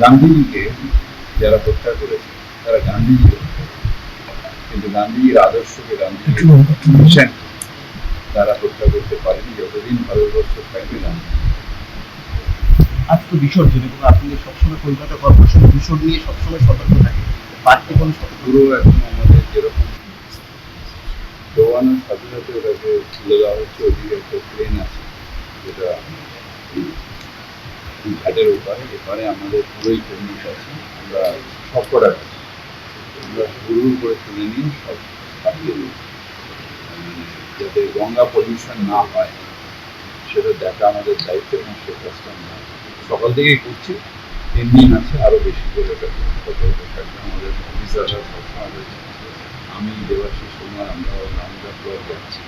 গান্ধীজিকে যারা হত্যা করেছে তারা গান্ধীজি কিন্তু গান্ধীজির আদর্শকে গান্ধীজির মিশন তারা হত্যা করতে পারেনি যতদিন ভারতবর্ষ থাকবে গান্ধী আজ তো বিসর্জন এবং আপনাদের সবসময় কলকাতা কর্পোরেশন বিসর্জন নিয়ে সবসময় সতর্ক থাকে বাড়তি কোনো পুরো এখন আমাদের যেরকম দোয়ানোর সাথে সাথে ওটাকে তুলে দেওয়া হচ্ছে ওদিকে একটা প্লেন আছে যেটা ঘাটের ওপারে এপারে আমাদের পুরোই কর্মীশ আছে। আমরা সব করা আমরা হুড় করে তুলে নিয়ে সব পাঠিয়ে দিই। যাতে গঙ্গা পলিউশন না হয়, সেটা দেখা আমাদের দায়িত্ব এবং সে কাজটা আমরা সকাল থেকেই করছি। তিন দিন আছে আরও বেশি করে থাকবে আমাদের অফিসাররা সবসময় আমি দেবাশিস কুমার আমরা রাউন্ড আপ যাচ্ছি।